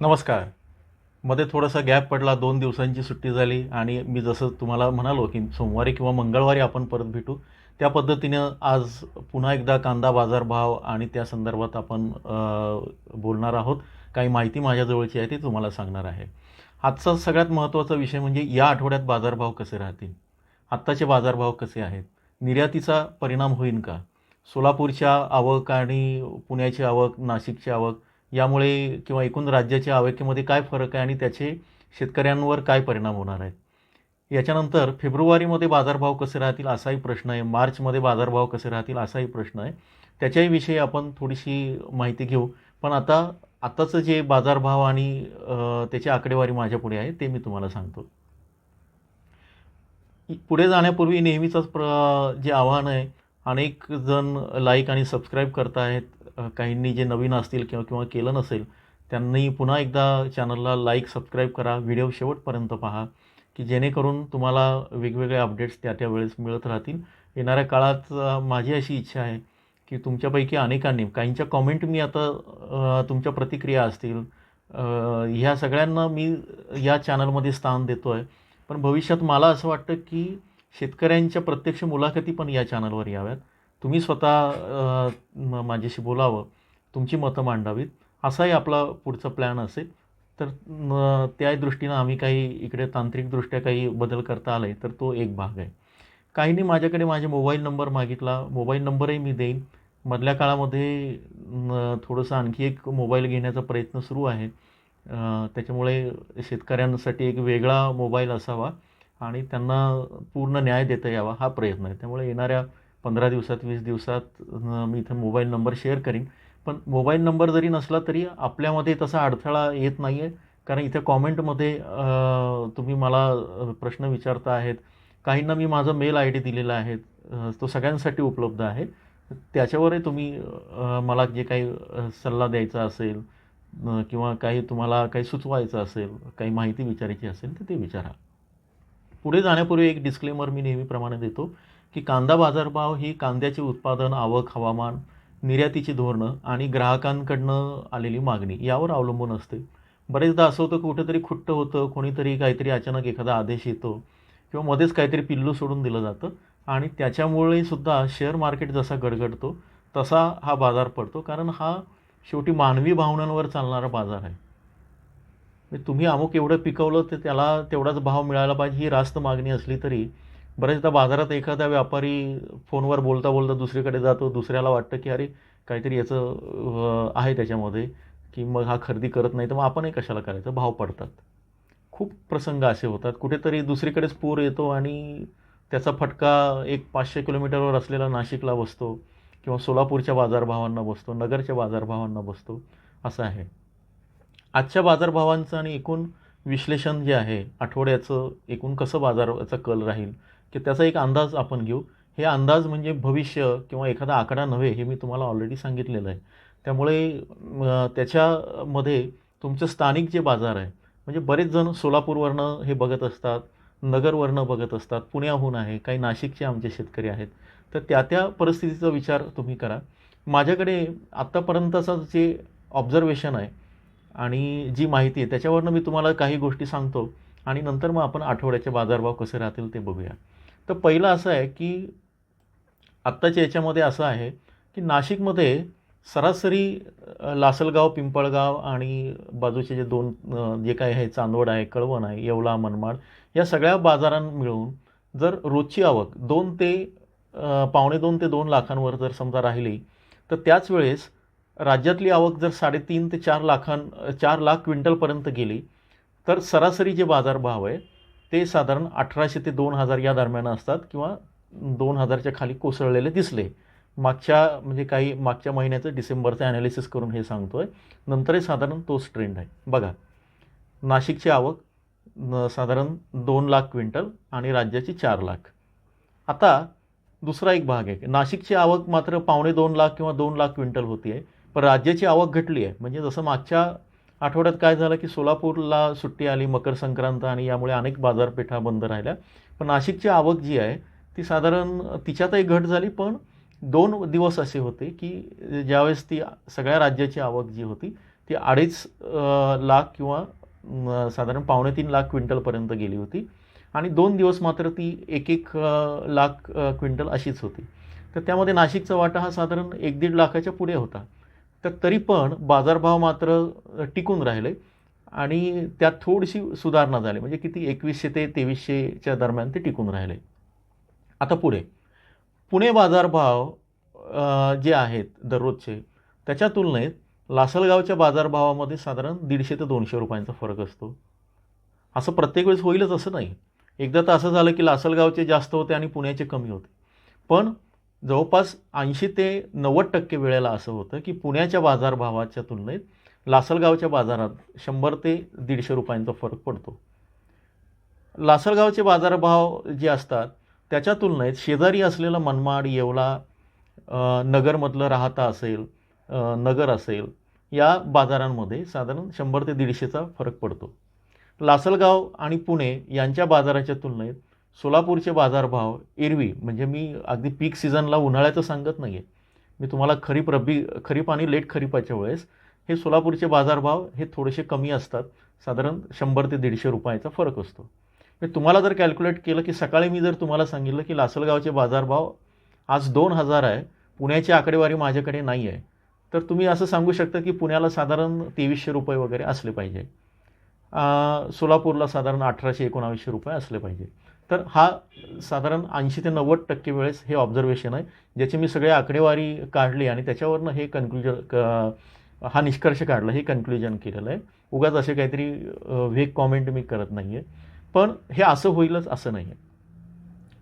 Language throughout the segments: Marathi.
नमस्कार. मध्ये थोडासा गॅप पडला दोन दिवसांची सुट्टी झाली आणि मी जसं तुम्हाला म्हणालो की सोमवारी किंवा मंगळवारी आपण परत भेटू त्या पद्धतीनं आज पुन्हा एकदा कांदा बाजारभाव आणि त्या संदर्भात आपण बोलणार आहोत. काही माहिती माझ्याजवळची आहे ती तुम्हाला सांगणार आहे. आजचा सगळ्यात महत्त्वाचा विषय म्हणजे या आठवड्यात बाजारभाव कसे राहतील? आत्ताचे बाजारभाव कसे आहेत? निर्यातीचा परिणाम होईल का? सोलापूरच्या आवक आणि पुण्याची आवक नाशिकची आवक यामुळे किंवा एकूण राज्याच्या आवकेमध्ये काय फरक आहे आणि त्याचे शेतकऱ्यांवर काय परिणाम होणार आहेत? याच्यानंतर फेब्रुवारीमध्ये बाजारभाव कसे राहतील असाही प्रश्न आहे. मार्चमध्ये बाजारभाव कसे राहतील असाही प्रश्न आहे. त्याच्याही विषयी आपण थोडीशी माहिती घेऊ. पण आता आत्ताचं जे बाजारभाव आणि त्याची आकडेवारी माझ्यापुढे आहे ते मी तुम्हाला सांगतो. पुढे जाण्यापूर्वी नेहमीचंच प्र जे आव्हान आहे अनेक जण लाईक आणि सबस्क्राईब करत आहेत. काहींनी जे नवीन असतील किंवा किंवा केलं नसेल त्यांनी पुन्हा एकदा चॅनलला लाईक सबस्क्राईब करा. व्हिडिओ शेवटपर्यंत पहा की जेणेकरून तुम्हाला वेगवेगळे अपडेट्स त्या त्या वेळेस मिळत राहतील. येणाऱ्या काळात माझी अशी इच्छा आहे की तुमच्यापैकी अनेकांनी काहींच्या कॉमेंट मी आता तुमच्या प्रतिक्रिया असतील ह्या सगळ्यांना मी या चॅनलमध्ये स्थान देतो आहे पण भविष्यात मला असं वाटतं की शेतकऱ्यांच्या प्रत्यक्ष मुलाखती पण या चॅनलवर याव्यात. तुम्ही स्वतः माझ्याशी बोलावं तुमची मतं मांडावीत असाही आपला पुढचा प्लॅन असेल. तर त्या दृष्टीनं आम्ही काही इकडे तांत्रिकदृष्ट्या काही बदल करता आले तर तो एक भाग आहे. काहींनी माझ्याकडे माझे मोबाईल नंबर मागितला. मोबाईल नंबरही मी देईन. मधल्या काळामध्ये थोडंसं आणखी एक मोबाईल घेण्याचा प्रयत्न सुरू आहे. त्याच्यामुळे शेतकऱ्यांसाठी एक वेगळा मोबाईल असावा. आणि त्यांना पूर्ण न्याय देता यावा हा प्रयत्न आहे. त्यामुळे येणाऱ्या पंधरा दिवसात वीस दिवसात मी इथं मोबाईल नंबर शेअर करीन. पण मोबाईल नंबर जरी नसला तरी आपल्यामध्ये तसा अडथळा येत नाही आहे कारण इथे कॉमेंटमध्ये तुम्ही मला प्रश्न विचारता आहेत. काहींना मी माझा मेल आय डी दिलेला आहे. तो सगळ्यांसाठी उपलब्ध आहे. त्याच्यावरही तुम्ही मला जे काही सल्ला द्यायचा असेल किंवा काही तुम्हाला काही सुचवायचं असेल काही माहिती विचारायची असेल तर ते विचारा. पुढे जाण्यापूर्वी एक डिस्क्लेमर मी नेहमीप्रमाणे देतो की कांदा बाजारभाव ही कांद्याचे उत्पादन आवक हवामान निर्यातीची धोरणं आणि ग्राहकांकडनं आलेली मागणी यावर अवलंबून असते. बरेचदा असं होतं कुठेतरी खुट्ट होतं कोणीतरी काहीतरी अचानक एखादा आदेश येतो किंवा मध्येच काहीतरी पिल्लू सोडून दिलं जातं आणि त्याच्यामुळे सुद्धा शेअर मार्केट जसा गडगडतो तसा हा बाजार पडतो कारण हा शेवटी मानवी भावनांवर चालणारा बाजार आहे. म्हणजे तुम्ही अमुक एवढं पिकवलं तर त्याला तेवढाच भाव मिळायला पाहिजे ही रास्त मागणी असली तरी. बऱ्याचदा बाजारात एखादा व्यापारी फोनवर बोलता बोलता दुसरीकडे जातो दुसऱ्याला वाटतं की अरे काहीतरी याचं आहे त्याच्यामध्ये की मग हा खरेदी करत नाही तर मग आपणही कशाला करायचं? भाव पडतात. खूप प्रसंग असे होतात. कुठेतरी दुसरीकडेच पूर येतो आणि त्याचा फटका एक पाचशे किलोमीटरवर असलेला नाशिकला बसतो किंवा सोलापूरच्या बाजारभावांना बसतो नगरच्या बाजारभावांना बसतो असं आहे. आजच्या बाजारभावांचं आणि एकूण विश्लेषण जे आहे आठवड्याचं एकूण कसं बाजाराचा कल राहील की त्याचा एक अंदाज आपण घेऊ. हे अंदाज म्हणजे भविष्य किंवा एखादा आकडा नव्हे हे मी तुम्हाला ऑलरेडी सांगितलेलं आहे. त्यामुळे त्याच्यामध्ये तुमचं स्थानिक जे बाजार आहे म्हणजे बरेच जण सोलापूरवरनं हे बघत असतात नगरवरनं बघत असतात पुण्याहून आहे काही नाशिकचे आमचे शेतकरी आहेत. तर त्या त्या परिस्थितीचा विचार तुम्ही करा. माझ्याकडे आत्तापर्यंतचं जे ऑब्झर्वेशन आहे आणि जी माहिती आहे त्याच्यावरनं मी तुम्हाला काही गोष्टी सांगतो. आणि नंतर मग आपण आठवड्याचे बाजारभाव कसे राहतील ते बघूया. तर पहिलं असं आहे की आत्ताच्या याच्यामध्ये असं आहे की नाशिकमध्ये सरासरी लासलगाव पिंपळगाव आणि बाजूचे जे दोन जे काही आहे चांदवड आहे कळवण आहे येवला मनमाड या सगळ्या बाजारां मिळून जर रोजची आवक दोन ते पावणे दोन ते दोन लाखांवर जर समजा राहिली तर त्याच वेळेस राज्यातली आवक जर साडेतीन ते चार लाखां चार लाख क्विंटलपर्यंत गेली तर सरासरी जे बाजारभाव आहे ते साधारण अठराशे ते दोन हजार या दरम्यान असतात किंवा दोन हजारच्या खाली कोसळलेले दिसले. मागच्या म्हणजे काही मागच्या महिन्याचं डिसेंबरचं ॲनालिसिस करून हे सांगतो आहे नंतरही साधारण तोच ट्रेंड आहे. बघा नाशिकची आवक साधारण दोन लाख क्विंटल आणि राज्याची चार लाख. आता दुसरा एक भाग आहे. नाशिकची आवक मात्र पावणे दोन लाख किंवा दोन लाख क्विंटल होती आहे पण राज्याची आवक घटली आहे. म्हणजे जसं मागच्या आठवड्यात काय झालं की सोलापूरला सुट्टी आली मकर संक्रांत आणि यामुळे अनेक बाजारपेठा बंद राहिल्या. पण नाशिकची आवक जी आहे ती साधारण तिच्यातही घट झाली पण दोन दिवस असे होते की ज्यावेळेस ती सगळ्या राज्याची आवक जी होती ती अडीच लाख किंवा साधारण पावणे तीन लाख क्विंटलपर्यंत गेली होती. आणि दोन दिवस मात्र ती एक एक लाख क्विंटल अशीच होती. तर त्यामध्ये नाशिकचा वाटा हा साधारण एक दीड लाखाच्या पुढे होता. तर तरी पण बाजारभाव मात्र टिकून राहिले आणि त्यात थोडीशी सुधारणा झाली. म्हणजे किती? एकवीसशे ते तेवीसशेच्या दरम्यान ते टिकून राहिले. आता पुढे. पुणे बाजारभाव जे आहेत दररोजचे त्याच्या तुलनेत लासलगावच्या बाजारभावामध्ये साधारण दीडशे ते दोनशे रुपयांचा फरक असतो. असं प्रत्येक वेळेस होईलच असं नाही. एकदा तर असं झालं की लासलगावचे जास्त होते आणि पुण्याचे कमी होते. पण जवळपास ऐंशी ते नव्वद टक्के वेळेला असं होतं की पुण्याच्या बाजारभावाच्या तुलनेत लासलगावच्या बाजारात शंभर ते दीडशे रुपयांचा फरक पडतो. लासलगावचे बाजारभाव जे असतात त्याच्या तुलनेत शेजारी असलेलं मनमाड येवला नगरमधलं राहता असेल नगर असेल या बाजारांमध्ये साधारण शंभर ते दीडशेचा फरक पडतो. लासलगाव आणि पुणे यांच्या बाजाराच्या तुलनेत सोलापूरचे बाजारभाव एरवी म्हणजे मी अगदी पीक सीझनला उन्हाळ्याचं सांगत नाही आहे मी तुम्हाला खरीप रब्बी खरीप आणि लेट खरीपाच्या वेळेस हे सोलापूरचे बाजारभाव हे थोडेसे कमी असतात. साधारण शंभर ते दीडशे रुपयाचा फरक असतो. म्हणजे तुम्हाला जर कॅल्क्युलेट केलं की सकाळी मी जर तुम्हाला सांगितलं की लासलगावचे बाजारभाव आज दोन हजार आहे पुण्याची आकडेवारी माझ्याकडे नाही आहे तर तुम्ही असं सांगू शकता की पुण्याला साधारण तेवीसशे रुपये वगैरे असले पाहिजे. सोलापूरला साधारण अठराशे एकोणावीसशे रुपये असले पाहिजे. तर हा साधारण ऐंशी ते नव्वद टक्के वेळेस हे ऑब्झर्वेशन आहे ज्याची मी सगळे आकडेवारी काढली आणि त्याच्यावरनं हे कन्क्लुजन क हा निष्कर्ष काढला हे कन्क्लुजन केलेलं आहे. उगाच असे काहीतरी वेग कॉमेंट मी करत नाही आहे पण हे असं होईलच असं नाही आहे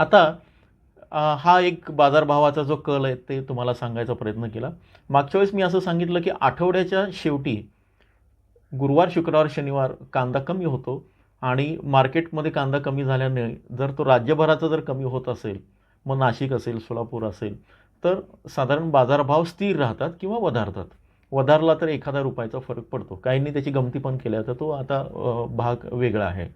आता हा एक बाजारभावाचा जो कल आहे ते तुम्हाला सांगायचा प्रयत्न केला. मागच्या वेळेस मी असं सांगितलं की आठवड्याच्या शेवटी गुरुवार शुक्रवार शनिवार कांदा कमी होतो. आणि मार्केटमध्ये कांदा कमी झाल्याने जर तो राज्यभराचा जर कमी होत असेल मग नाशिक असेल सोलापूर असेल तर साधारण बाजारभाव स्थिर राहतात किंवा वधारतात. वधारला तर एखादा रुपयाचा फरक पडतो. काहींनी त्याची गमती पण केल्या तर तो आता भाग वेगळा आहे.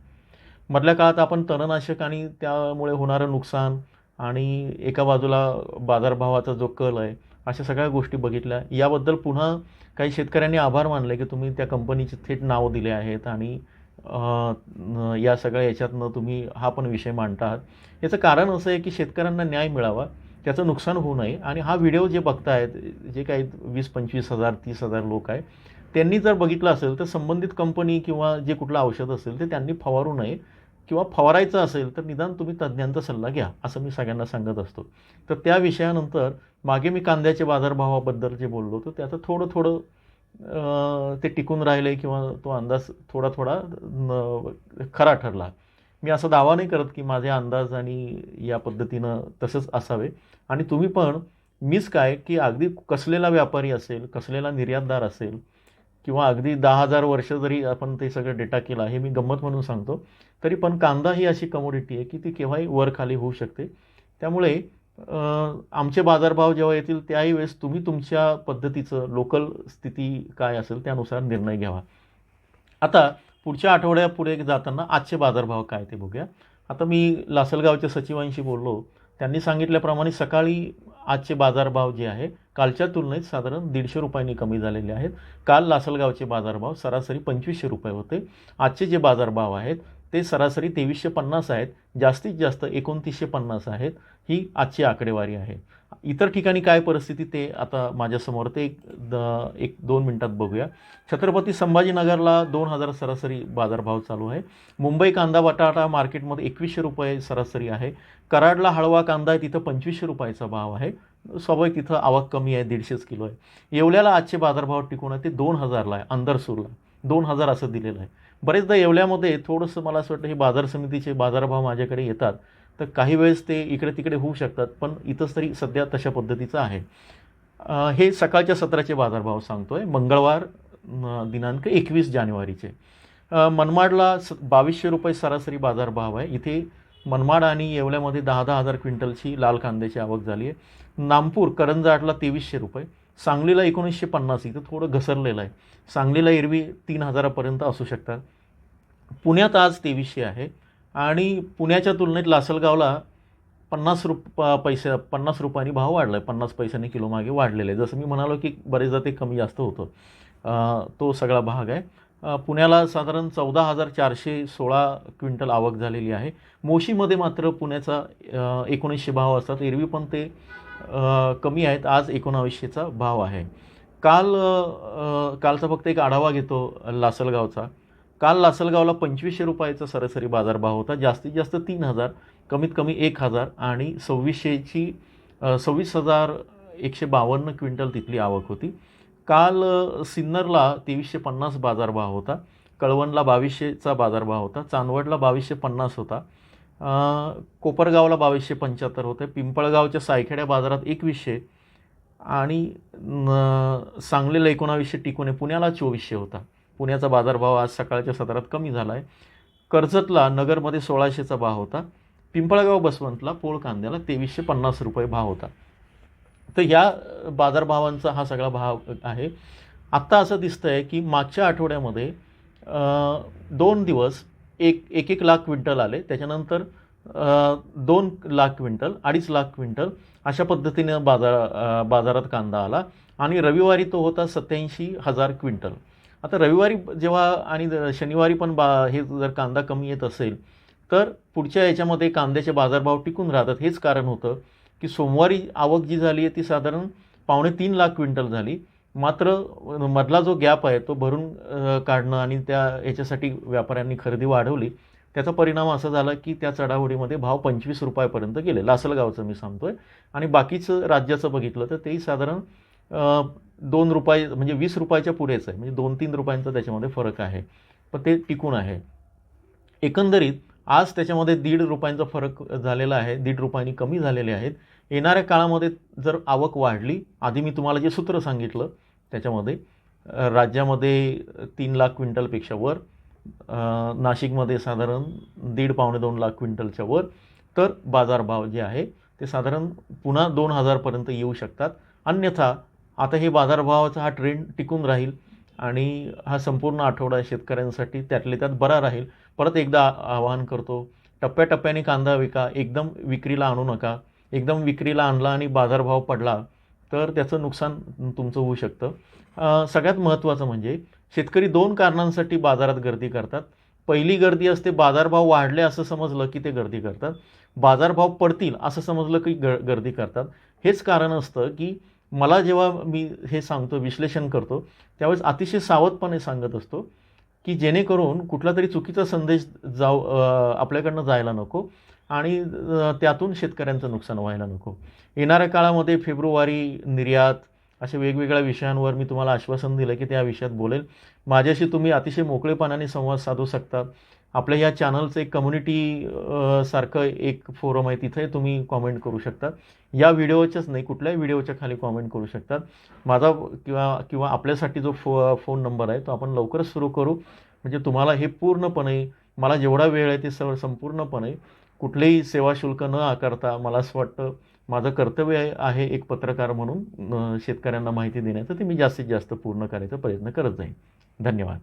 मधल्या काळात आपण तणनाशक आणि त्यामुळे होणारं नुकसान आणि एका बाजूला बाजारभावाचा जो कल आहे अशा सगळ्या गोष्टी बघितल्या. याबद्दल पुन्हा काही शेतकऱ्यांनी आभार मानले की तुम्ही त्या कंपनीचे थेट नावं दिले आहेत आणि या सगळ्या याच्यातनं तुम्ही हा पण विषय मांडता आहात. याचं कारण असं आहे की शेतकऱ्यांना न्याय मिळावा त्याचं नुकसान होऊ नये आणि हा व्हिडिओ जे बघतायत जे काही वीस पंचवीस हजार तीस हजार लोक आहे त्यांनी जर बघितलं असेल तर संबंधित कंपनी किंवा जे कुठलं औषध असेल ते त्यांनी फवारू नये किंवा फवारायचं असेल तर निदान तुम्ही तज्ज्ञांचा सल्ला घ्या असं मी सगळ्यांना सांगत असतो. तर त्या विषयानंतर मागे मी कांद्याच्या बाजारभावाबद्दल जे बोललो होतो त्याचं थोडं थोडं ते टिकून राहिले किंवा तो अंदाज थोडा थोडा न- खरा ठरला. मी असा दावा नाही करत की माझे अंदाज आणि या पद्धतीनं तसंच असावे. आणि तुम्ही पण मीच काय की अगदी कसलेला व्यापारी असेल कसलेला निर्यातदार असेल किंवा अगदी दहा हजार वर्ष जरी आपण ते सगळं डेटा केला हे मी गंमत म्हणून सांगतो तरी पण कांदा ही अशी कमोडिटी आहे की ती केव्हाही वर खाली होऊ शकते. त्यामुळे आमचे बाजारभाव जेव्हा येतील त्याही वेळेस तुम्ही तुमच्या पद्धतीचं लोकल स्थिती काय असेल त्यानुसार निर्णय घ्यावा. आता पुढच्या आठवड्यापुढे जाताना आजचे बाजारभाव काय ते बघूया. आता मी लासलगावच्या सचिवांशी बोललो. त्यांनी सांगितल्याप्रमाणे सकाळी आजचे बाजारभाव जे आहे कालच्या तुलनेत साधारण दीडशे रुपयांनी कमी झालेले आहेत. काल लासलगावचे बाजारभाव सरासरी पंचवीसशे रुपये होते. आजचे जे बाजारभाव आहेत ते सरासरी तेवीसशे पन्नास आहेत. जास्तीत जास्त एकोणतीसशे पन्नास आहेत. ही आजची आकडेवारी आहे. इतर ठिकाणी काय परिस्थिती ते आता माझ्यासमोर ते एक द एक दोन मिनटात बघूया. छत्रपती संभाजीनगरला दोन हजार सरासरी बाजारभाव चालू आहे. मुंबई कांदा बटाटा मार्केटमध्ये एकवीसशे रुपये सरासरी आहे. कराडला हळवा कांदा आहे तिथं पंचवीसशे रुपयाचा भाव आहे. स्वाभाविक तिथं आवक कमी आहे दीडशेच किलो आहे. येवल्याला आजचे बाजारभाव टिकून आहे ते दोन हजारला आहे अंदरसूरला. दोन हजार असं दिलेलं आहे. बरेचदा येवल्यामध्ये थोडंसं मला असं वाटतं हे बाजार समितीचे बाजारभाव माझ्याकडे येतात. तर काही वेळेस ते इकडे तिकडे होऊ शकतात पण इथंच तरी सध्या तशा पद्धतीचं आहे. हे सकाळच्या सत्राचे बाजारभाव सांगतो आहे मंगळवार दिनांक एकवीस जानेवारीचे. मनमाडला स बावीसशे रुपये सरासरी बाजारभाव आहे. इथे मनमाड आणि येवल्यामध्ये दहा दहा हजार क्विंटलची लाल कांद्याची आवक झाली आहे. नामपूर करंजाटला तेवीसशे रुपये. सांगलीला एकोणीसशे पन्नास. इथं थोडं घसरलेलं आहे. सांगलीला एरवी तीन हजारापर्यंत असू शकतात. पुण्यात आज तेवीसशे आहे आणि पुण्याच्या तुलनेत लासलगावला पन्नास रुप पैसे पन्नास रुपयांनी भाव वाढला आहे पन्नास पैशांनी किलो मागे वाढलेले आहे. जसं मी म्हणालो की बरेचदा ते कमी जास्त होतं. तो सगळा भाग आहे. पुण्याला साधारण चौदा हजार चारशे सोळा क्विंटल आवक झालेली आहे. मोशीमध्ये मात्र पुण्याचा एकोणीसशे भाव असतात. एरवी पण ते कमी आहेत. आज एकोणावीसशेचा भाव आहे. काल कालचा फक्त एक आढावा घेतो लासलगावचा. काल लासलगावला पंचवीसशे रुपयाचा सरासरी बाजारभाव होता. जास्तीत जास्त तीन हजार कमीत कमी एक हजार आणि सव्वीसशेची सव्वीस हजार एकशे बावन्न क्विंटल तिथली आवक होती. काल सिन्नरला तेवीसशे पन्नास बाजारभाव होता. कळवणला बावीसशेचा बाजारभाव होता. चांदवडला बावीसशे पन्नास होता. कोपरगावला बावीसशे पंच्याहत्तर होते. पिंपळगावच्या सायखेड्या बाजारात एकवीसशे आणि सांगलीला एकोणावीसशे टिकून पुण्याला चोवीसशे होता. पुण्याचा बाजारभाव आज सकाळच्या सत्रात कमी झाला आहे कर्जतला नगरमध्ये सोळाशेचा भाव होता. पिंपळगाव बसवंतला पोळ कांद्याला तेवीसशे पन्नास रुपये भाव होता. तर या बाजारभावांचा हा सगळा भाव आहे. आत्ता असं दिसतं आहे की मागच्या आठवड्यामध्ये दोन दिवस एक एक एक लाख क्विंटल आले. त्याच्यानंतर दोन लाख क्विंटल अडीच लाख क्विंटल अशा पद्धतीनं बाजार बाजारात कांदा आला. आणि रविवारी तो होता सत्याऐंशी हजार क्विंटल. आता रविवारी जेव्हा आणि ज- शनिवारी पण बा हे जर कांदा कमी येत असेल तर पुढच्या याच्यामध्ये कांद्याचे बाजारभाव टिकून राहतात. हेच कारण होतं की सोमवारी आवक जी झाली आहे ती साधारण पावणे तीन लाख क्विंटल झाली. मात्र मधला जो गॅप आहे तो भरून काढणं आणि त्या याच्यासाठी व्यापाऱ्यांनी खरेदी वाढवली त्याचा परिणाम असा झाला की त्या चढावडीमध्ये भाव पंचवीस रुपयापर्यंत गेले लासलगावचं मी सांगतोय. आणि बाकीचं राज्याचं बघितलं तर तेही साधारण दोन रुपये म्हणजे वीस रुपयाच्या पुरेचं आहे. म्हणजे दोन तीन रुपयांचा त्याच्यामध्ये फरक आहे. पण ते टिकून आहे. एकंदरीत आज त्याच्यामध्ये दीड रुपयांचा फरक झालेला आहे. दीड रुपयांनी कमी झालेले आहेत. येणाऱ्या काळामध्ये जर आवक वाढली आधी मी तुम्हाला जे सूत्र सांगितलं त्याच्यामध्ये राज्यामध्ये तीन लाख क्विंटलपेक्षा वर नाशिकमध्ये साधारण दीड पावणे दोन लाख क्विंटलच्या वर तर बाजारभाव जे आहे ते साधारण पुन्हा दोन हजारपर्यंत येऊ शकतात. अन्यथा आता हे बाजारभावाचा हा ट्रेंड टिकून राहील आणि हा संपूर्ण आठवडा शेतकऱ्यांसाठी त्यातले त्यात बरा राहील. परत एकदा आवाहन करतो टप्प्याटप्प्याने कांदा विका एकदम विक्रीला आणू नका एकदम विक्रीला आणला आणि बाजारभाव पडला तर त्याचं नुकसान तुमचं होऊ शकतं. सगळ्यात महत्त्वाचं म्हणजे शेतकरी दोन कारणांसाठी बाजारात गर्दी करतात. पहिली गर्दी असते बाजारभाव वाढले असं समजलं की ते गर्दी करतात. बाजारभाव पडतील असं समजलं की ग गर्दी करतात. हेच कारण असतं की मला जेव्हा मी हे सांगतो विश्लेषण करतो त्यावेळेस अतिशय सावधपणे सांगत असतो की जेणेकरून कुठला तरी चुकीचा संदेश जाऊ आपल्याकडनं जायला नको आणि त्यातून शेतकऱ्यांचं नुकसान व्हायला नको. येणाऱ्या काळामध्ये फेब्रुवारी निर्यात अशा वेगवेगळ्या विषयांवर मी तुम्हाला आश्वासन दिलं की त्या विषयात बोलेल. माझ्याशी तुम्ही अतिशय मोकळेपणाने संवाद साधू शकता. आपल्या या चॅनलचं एक कम्युनिटी सारखं एक फोरम आहे तिथे तुम्ही कॉमेंट करू शकता. या व्हिडिओच्याच नाही कुठल्याही व्हिडिओच्या खाली कॉमेंट करू शकतात माझा किंवा किंवा आपल्यासाठी जो फो फोन नंबर आहे तो आपण लवकरच सुरू करू. म्हणजे तुम्हाला हे पूर्णपणे मला जेवढा वेळ आहे ते सर्व संपूर्णपणे कुठलेही सेवा शुल्क न आकारता मला असं वाटतं माझं कर्तव्य आहे- एक पत्रकार म्हणून शेतकऱ्यांना माहिती देण्याचं ते मी जास्तीत जास्त पूर्ण करायचा प्रयत्न करत जाईन. धन्यवाद.